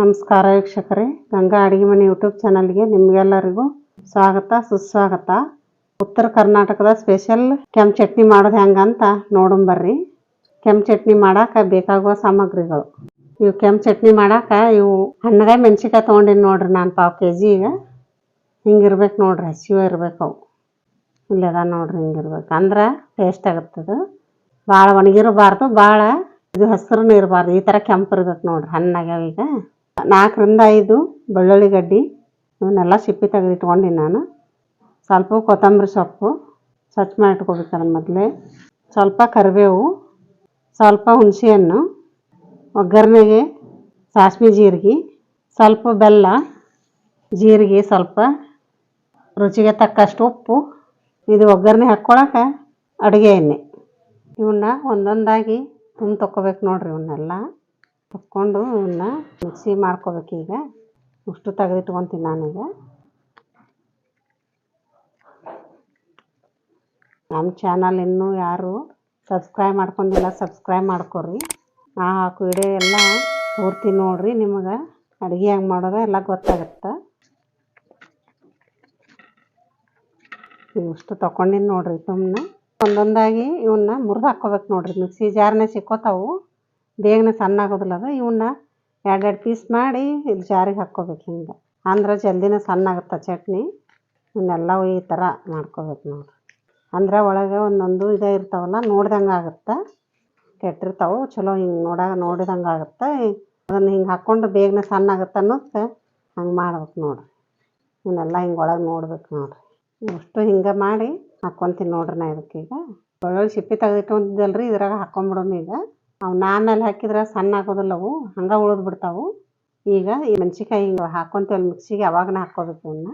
ನಮಸ್ಕಾರ ವೀಕ್ಷಕರೇ. ಗಂಗಾ ಅಡುಗೆ ಮನೆ ಯೂಟ್ಯೂಬ್ ಚಾನಲ್ಗೆ ನಿಮಗೆಲ್ಲರಿಗೂ ಸ್ವಾಗತ, ಸುಸ್ವಾಗತ. ಉತ್ತರ ಕರ್ನಾಟಕದ ಸ್ಪೆಷಲ್ ಕೆಂಪು ಚಟ್ನಿ ಮಾಡೋದು ಹೆಂಗಂತ ನೋಡೋಣ ಬರ್ರಿ. ಕೆಂಪು ಚಟ್ನಿ ಮಾಡಾಕ ಬೇಕಾಗುವ ಸಾಮಗ್ರಿಗಳು. ಇವು ಕೆಂಪು ಚಟ್ನಿ ಮಾಡಾಕ ಇವು ಹಣ್ಣಗಾಯಿ ಮೆಣಸಿನ್ಕಾಯಿ ತೊಗೊಂಡಿನಿ ನೋಡ್ರಿ ನಾನು ಪಾವು ಕೆ ಜಿ ಈಗ. ಹಿಂಗಿರ್ಬೇಕು ನೋಡ್ರಿ, ಹಸಿವು ಇರ್ಬೇಕು ಅವು. ಇಲ್ಲದ ನೋಡ್ರಿ ಹಿಂಗಿರ್ಬೇಕು. ಅಂದ್ರೆ ಟೇಸ್ಟ್ ಆಗುತ್ತದು. ಭಾಳ ಒಣಗಿರಬಾರ್ದು, ಭಾಳ ಇದು ಹಸಿರು ಇರಬಾರ್ದು. ಈ ಥರ ಕೆಂಪು ಇರ್ಬೇಕು ನೋಡ್ರಿ ಹಣ್ಣಾಗ್ಯಾವ ಈಗ. ನಾಲ್ಕರಿಂದ ಐದು ಬೆಳ್ಳುಳ್ಳಿ ಗಡ್ಡಿ, ಇವನ್ನೆಲ್ಲ ಸಿಪ್ಪೆ ತೆಗೆದು ಇಟ್ಕೊಂಡಿನಿ ನಾನು. ಸ್ವಲ್ಪ ಕೊತ್ತಂಬರಿ ಸೊಪ್ಪು, ಸ್ವಚ್ಛ ಮಾಡಿ ಇಟ್ಕೋಬೇಕು ಅದನ್ನ ಮೊದಲೇ. ಸ್ವಲ್ಪ ಕರಿಬೇವು, ಸ್ವಲ್ಪ ಹುಣಸೆಹಣ್ಣು, ಒಗ್ಗರಣೆಗೆ ಸಾಸಿವೆ ಜೀರಿಗೆ, ಸ್ವಲ್ಪ ಬೆಲ್ಲ, ಜೀರಿಗೆ ಸ್ವಲ್ಪ, ರುಚಿಗೆ ತಕ್ಕಷ್ಟು ಉಪ್ಪು, ಇದು ಒಗ್ಗರಣೆ ಹಾಕ್ಕೊಳಕ್ಕೆ ಅಡುಗೆ ಎಣ್ಣೆ. ಇವನ್ನ ಒಂದೊಂದಾಗಿ ತುಂಬ ತಕ್ಕೋಬೇಕು ನೋಡ್ರಿ ಇವನ್ನೆಲ್ಲ. ತಕ್ಕೊಂಡು ಇವನ್ನ ಮಿಕ್ಸಿ ಮಾಡ್ಕೋಬೇಕು ಈಗ. ಅಷ್ಟು ತೆಗೆದಿಟ್ಕೊತೀನಿ ನಾನೀಗ ನಮ್ಮ ಚಾನಲ್ ಇನ್ನೂ ಯಾರು ಸಬ್ಸ್ಕ್ರೈಬ್ ಮಾಡ್ಕೊಂಡಿಲ್ಲ, ಸಬ್ಸ್ಕ್ರೈಬ್ ಮಾಡ್ಕೊರಿ ನಾ ಹಾಕೋ ವಿಡಿಯೋ ಎಲ್ಲ ಪೂರ್ತಿ ನೋಡ್ರಿ ನಿಮಗೆ. ಅಡುಗೆ ಹೆಂಗೆ ಮಾಡೋದು ಎಲ್ಲ ಗೊತ್ತಾಗುತ್ತೆ. ಇಷ್ಟು ತಗೊಂಡಿನಿ ನೋಡ್ರಿ ಸುಮ್ಮನೆ ಒಂದೊಂದಾಗಿ ಇವನ್ನ ಮುರಿದು ಹಾಕ್ಕೋಬೇಕು ನೋಡ್ರಿ. ಮಿಕ್ಸಿ ಜಾರ್ನೇ ಸಿಕ್ಕೋತಾವು. ಬೇಗನೆ ಸಣ್ಣ ಆಗೋದಿಲ್ಲ ಅದು ಇವನ್ನ ಎರಡೆರಡು ಪೀಸ್ ಮಾಡಿ ಇಲ್ಲಿ ಜಾರಿಗೆ ಹಾಕ್ಕೋಬೇಕು ಹಿಂಗೆ. ಅಂದ್ರೆ ಜಲ್ದಿನೇ ಸಣ್ಣ ಆಗುತ್ತೆ ಚಟ್ನಿ, ಇವನ್ನೆಲ್ಲವೂ ಈ ಥರ ಮಾಡ್ಕೋಬೇಕು ನೋಡ್ರಿ. ಅಂದ್ರೆ ಒಳಗೆ ಒಂದೊಂದು ಇದೇ ಇರ್ತಾವಲ್ಲ, ನೋಡ್ದಂಗೆ ಆಗುತ್ತೆ. ಕೆಟ್ಟಿರ್ತಾವೆ, ಚಲೋ ಹಿಂಗೆ ನೋಡಾಗ ನೋಡಿದಂಗೆ ಆಗುತ್ತೆ. ಅದನ್ನು ಹಿಂಗೆ ಹಾಕ್ಕೊಂಡು ಬೇಗನೆ ಸಣ್ಣ ಆಗುತ್ತೆ ಅನ್ನೋದಕ್ಕೆ ಹಂಗೆ ಮಾಡ್ಬೇಕು ನೋಡ್ರಿ. ಇವನ್ನೆಲ್ಲ ಹಿಂಗೆ ಒಳಗೆ ನೋಡ್ಬೇಕು ನೋಡ್ರಿ. ಇಷ್ಟು ಹಿಂಗೆ ಮಾಡಿ ಹಾಕ್ಕೊಂತೀನಿ ನೋಡ್ರಿ ನಾ ಇದಕ್ಕೀಗ. ಬೆಳ್ಳುಳ್ಳಿ ಸಿಪ್ಪಿ ತೆಗೆದಿಟ್ಕೊಂಡಿದ್ದಲ್ರಿ, ಇದ್ರಾಗ ಹಾಕ್ಕೊಂಬಿಡೋಣ ಈಗ. ಅವ್ನ ಆಮೇಲೆ ಹಾಕಿದ್ರೆ ಸಣ್ಣ ಆಗೋದಿಲ್ಲ ಅವು. ಹಂಗೆ ಉಳಿದು ಬಿಡ್ತಾವು. ಈಗ ಈ ಮೆಣ್ಸಿನ್ಕಾಯಿ ಹಿಂಗೆ ಹಾಕ್ಕೊಂತೀವಲ್ಲ ಮಿಕ್ಸಿಗೆ, ಅವಾಗನ ಹಾಕ್ಕೋಬೇಕು ಇವನ್ನ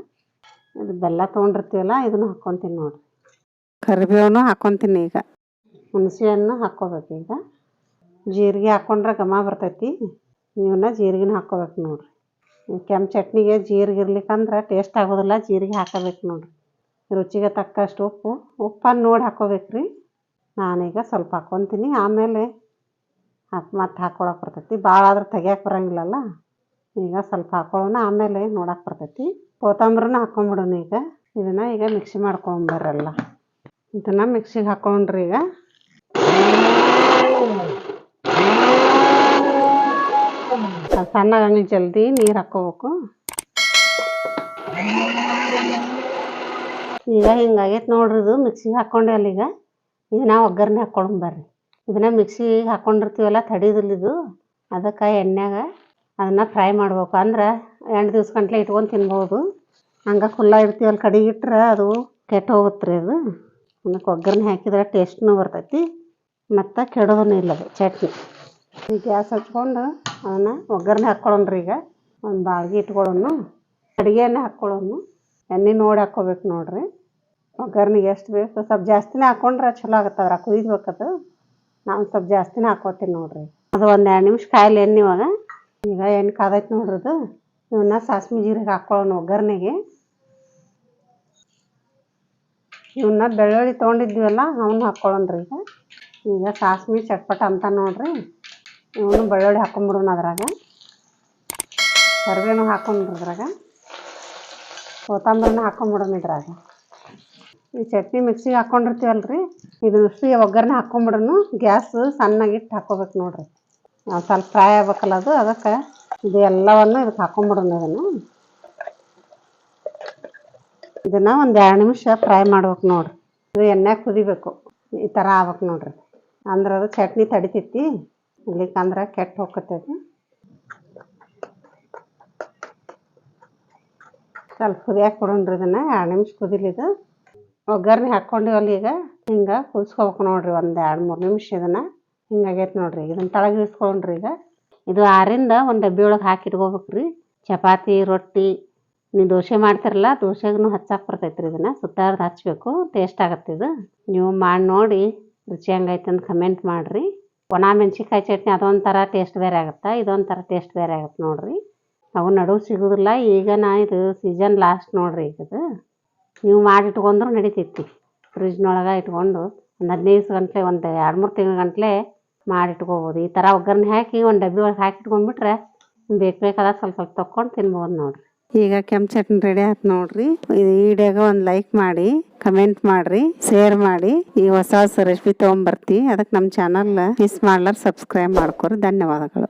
ಇದು ಬೆಲ್ಲ ತೊಗೊಂಡಿರ್ತೀವಲ್ಲ, ಇದನ್ನ ಹಾಕ್ಕೊಂತೀನಿ ನೋಡ್ರಿ. ಕರಿಬೇವನು ಹಾಕ್ಕೊತೀನಿ ಈಗ. ಹುಣಸೆ ಹಣ್ಣು ಹಾಕ್ಕೋಬೇಕು ಈಗ. ಜೀರಿಗೆ ಹಾಕೊಂಡ್ರೆ ಘಮ ಬರ್ತೈತಿ. ಇವನ್ನ ಜೀರಿಗೆನ ಹಾಕ್ಕೋಬೇಕು ನೋಡ್ರಿ. ಕೆಂಪು ಚಟ್ನಿಗೆ ಜೀರಿಗೆ ಇರ್ಲಿಕ್ಕಂದ್ರೆ ಟೇಸ್ಟ್ ಆಗೋದಿಲ್ಲ, ಜೀರಿಗೆ ಹಾಕೋಬೇಕು ನೋಡ್ರಿ. ರುಚಿಗೆ ತಕ್ಕಷ್ಟು ಉಪ್ಪು. ಉಪ್ಪನ್ನು ನೋಡಿ ಹಾಕ್ಕೋಬೇಕು ರೀ ನಾನೀಗ ಸ್ವಲ್ಪ ಹಾಕ್ಕೊತೀನಿ ಆಮೇಲೆ ಮತ್ತೆ ಹಾಕ್ಕೊಳಕ್ಕೆ ಬರ್ತೈತಿ. ಭಾಳ ಆದ್ರೆ ತೆಗಿಯಕ್ಕೆ ಬರೋಂಗಿಲ್ಲಲ್ಲ. ಈಗ ಸ್ವಲ್ಪ ಹಾಕೊಳ್ಳೋಣ ಆಮೇಲೆ ನೋಡಕ್ಕೆ ಬರ್ತೈತಿ. ಕೊತ್ತಂಬ್ರಿನ ಹಾಕ್ಕೊಂಬಿಡೋಣ ಈಗ. ಇದನ್ನು ಈಗ ಮಿಕ್ಸಿ ಮಾಡ್ಕೊಂಬರಲ್ಲ ಇದನ್ನು ಮಿಕ್ಸಿಗೆ ಹಾಕೊಂಡ್ರಿ ಈಗ. ಸಣ್ಣ ಜಲ್ದಿ ನೀರು ಹಾಕ್ಕೋಬೇಕು ಈಗ ಹಿಂಗಾಗೈತೆ ನೋಡ್ರಿ ಇದು. ಮಿಕ್ಸಿಗೆ ಹಾಕ್ಕೊಂಡೆ ಅಲ್ಲೀಗ. ಇದನ್ನ ಒಗ್ಗರಣೆ ಹಾಕ್ಕೊಳ್ಳೋಣ ಬರ್ರಿ. ಇದನ್ನ ಮಿಕ್ಸಿಗೆ ಹಾಕ್ಕೊಂಡಿರ್ತೀವಲ್ಲ ತಡಿದಿಲ್ಲ ಇದು. ಅದಕ್ಕೆ ಎಣ್ಣೆಗ ಅದನ್ನು ಫ್ರೈ ಮಾಡ್ಬೇಕು. ಅಂದ್ರೆ ಎಂಟು ದಿವ್ಸ ಗಂಟ್ಲೆ ಇಟ್ಕೊಂಡು ತಿನ್ಬೋದು. ಹಂಗೆ ಖುಲ್ಲ ಇಡ್ತೀವಲ್ಲ ಕಡಿಗೆ ಇಟ್ರೆ ಅದು ಕೆಟ್ಟು ಹೋಗುತ್ತೆ ರೀ ಅದು. ಅದಕ್ಕೆ ಒಗ್ಗರಣೆ ಹಾಕಿದ್ರೆ ಟೇಸ್ಟ್ನೂ ಬರ್ತೈತಿ. ಮತ್ತು ಕೆಡೋದೂ ಇಲ್ಲ ಅದು, ಚಟ್ನಿ. ಈ ಗ್ಯಾಸ್ ಹಚ್ಕೊಂಡು ಅದನ್ನು ಒಗ್ಗರಣೆ ಹಾಕ್ಕೊಳ್ಳೋಣ್ರಿ ಈಗ. ಒಂದು ಬಾಳ್ಗೆ ಇಟ್ಕೊಳ್ಳೋಣ ಅಡುಗೆ ಎಣ್ಣೆ ಹಾಕ್ಕೊಳ್ಳೋಣ ಎಣ್ಣೆ ನೋಡಿ ಹಾಕ್ಕೋಬೇಕು ನೋಡ್ರಿ. ಒಗ್ಗರ್ಣೆಗೆ ಎಷ್ಟು ಬೇಕು ಸ್ವಲ್ಪ ಜಾಸ್ತಿನೇ ಹಾಕ್ಕೊಂಡ್ರೆ ಚಲೋ ಆಗುತ್ತೆ. ಅದ್ರಾಗ ಕುದಿಬೇಕದು ನಾನು ಸ್ವಲ್ಪ ಜಾಸ್ತಿನೇ ಹಾಕೋತೀನಿ ನೋಡ್ರಿ. ಅದು ಒಂದು ಎರಡು ನಿಮಿಷ ಕಾಯಿಲೆ ಎಣ್ಣೆ ಇವಾಗ. ಈಗ ಎಣ್ಣೆ ಕಾದೈತೆ ನೋಡ್ರಿ ಅದು. ಇವನ್ನ ಸಾಸ್ಮಿ ಜೀರಿಗೆ ಹಾಕ್ಕೊಳ್ಳೋಣ ಒಗ್ಗರಣೆಗೆ. ಇವನ್ನ ಬೆಳ್ಳುಳ್ಳಿ ತೊಗೊಂಡಿದ್ವಲ್ಲ ಅವನ್ನ ಹಾಕ್ಕೊಳ್ಳೋಣ್ರಿ ಈಗ. ಈಗ ಸಾಸ್ಮಿ ಚಟ್ಪಟ ಅಂತ ನೋಡ್ರಿ. ಇವನು ಬೆಳ್ಳುಳ್ಳಿ ಹಾಕೊಂಡ್ಬಿಡೋಣ ಅದ್ರಾಗ. ಕರಿಬೇವು ಹಾಕೊಂಡ್ರಿ ಅದ್ರಾಗ. ಕೊತ್ತಂಬರಿನ ಹಾಕೊಂಡ್ಬಿಡೋಣ ಇದ್ರಾಗ. ಈ ಚಟ್ನಿ ಮಿಕ್ಸಿಗೆ ಹಾಕ್ಕೊಂಡಿರ್ತೀವಲ್ಲ ರೀ ಇದನ್ನಷ್ಟು ಒಗ್ಗರಣೆ ಹಾಕ್ಕೊಂಬಿಡೋಣ ಗ್ಯಾಸ್ ಸಣ್ಣಗಿಟ್ಟು ಹಾಕ್ಕೋಬೇಕು ನೋಡ್ರಿ. ಸ್ವಲ್ಪ ಫ್ರೈ ಆಗ್ಬೇಕಲ್ಲ ಅದು, ಅದಕ್ಕೆ ಇದು ಎಲ್ಲವನ್ನು ಇದಕ್ಕೆ ಹಾಕ್ಕೊಂಬಿಡೋಣ ಅದನ್ನು ಇದನ್ನು ಒಂದು ಎರಡು ನಿಮಿಷ ಫ್ರೈ ಮಾಡ್ಬೇಕು ನೋಡ್ರಿ. ಇದು ಎಣ್ಣೆ ಕುದಿಬೇಕು, ಈ ಥರ ಆಗ್ಬೇಕು ನೋಡ್ರಿ. ಅಂದ್ರೆ ಅದು ಚಟ್ನಿ ತಡಿತೈತಿ, ಇಲ್ಲಿಕಂದ್ರೆ ಕೆಟ್ಟು ಹೋಗ್ತೈತಿ. ಸ್ವಲ್ಪ ಕುದಿಯಾಕೆ ಕೊಡೋಣ್ರಿ ಇದನ್ನು, ಎರಡು ನಿಮಿಷ ಕುದಿಲಿದು. ಒಗ್ಗರಣೆ ಅಲ್ಲಿ ಈಗ ಹಿಂಗೆ ಕುದಿಸ್ಕೋಬೇಕು ನೋಡ್ರಿ ಒಂದು ಎರಡು ಮೂರು ನಿಮಿಷ ಇದನ್ನು. ಹಿಂಗಾಗೈತೆ ನೋಡ್ರಿ. ಇದನ್ನು ತಳಗೆ ಇಳಿಸ್ಕೊಂಡ್ರಿ ಈಗ. ಇದು ಆರಿಂದ ಒಂದು ಡಬ್ಬಿ ಒಳಗೆ ಹಾಕಿ ಇಟ್ಕೋಬೇಕು ರೀ ಚಪಾತಿ, ರೊಟ್ಟಿ, ನೀವು ದೋಸೆ ಮಾಡ್ತಿರಲ್ಲ ದೋಸೆಗೂ ಹಚ್ಚಕ್ಕೆ ಬರ್ತೈತೆ ರೀ ಇದನ್ನು. ಸುತ್ತಾರ್ದು ಹಚ್ಚಬೇಕು ಟೇಸ್ಟ್ ಆಗತ್ತೆ ಇದು. ನೀವು ಮಾಡಿ ನೋಡಿ. ರುಚಿ ಹಂಗೈತೆ ಅಂತ ಕಮೆಂಟ್ ಮಾಡಿರಿ. ಒಣ ಮೆಣ್ಸಿನ್ಕಾಯಿ ಚಟ್ನಿ ಅದೊಂಥರ ಟೇಸ್ಟ್ ಬೇರೆ ಆಗುತ್ತೆ? ಇದೊಂಥರ ಟೇಸ್ಟ್ ಬೇರೆ ಆಗುತ್ತೆ ನೋಡಿರಿ. ಅವು ನಡುವು ಸಿಗೋದಿಲ್ಲ. ಈಗ ನಾ ಇದು ಸೀಸನ್ ಲಾಸ್ಟ್ ನೋಡಿರಿ ಈಗ ಇದು. ನೀವು ಮಾಡಿ ಇಟ್ಕೊಂಡ್ರು ನಡಿತೈತಿ. ಫ್ರಿಜ್ನೊಳಗೆ ಇಟ್ಕೊಂಡು ಒಂದು ಹದಿನೈದು ಗಂಟಲೆ, ಒಂದು ಎರಡು ಮೂರು ತಿಂಗ್ಳು ಗಂಟ್ಲೆ ಮಾಡಿ ಇಟ್ಕೋಬೋದು. ಈ ಥರ ಒಗ್ಗರಣೆ ಹಾಕಿ ಒಂದು ಡಬ್ಬಿ ಒಳಗೆ ಹಾಕಿ ಇಟ್ಕೊಂಡ್ಬಿಟ್ರೆ ಬೇಕು ಬೇಕಾದ ಸ್ವಲ್ಪ ಸ್ವಲ್ಪ ತೊಕೊಂಡು ತಿನ್ಬೋದು ನೋಡ್ರಿ. ಈಗ ಕೆಂಪು ಚಟ್ನಿ ರೆಡಿ ಆಯ್ತು ನೋಡ್ರಿ. ಈ ವಿಡಿಯೋಗ ಒಂದು ಲೈಕ್ ಮಾಡಿ ಕಮೆಂಟ್ ಮಾಡ್ರಿ ಶೇರ್ ಮಾಡಿ. ಈ ಹೊಸ ಹೊಸ ರೆಸಿಪಿ ತೊಗೊಂಬರ್ತಿ ಅದಕ್ಕೆ ನಮ್ಮ ಚಾನಲ್ ಮಿಸ್ ಮಾಡ್ಲಾರ ಸಬ್ಸ್ಕ್ರೈಬ್ ಮಾಡ್ಕೊರಿ. ಧನ್ಯವಾದಗಳು.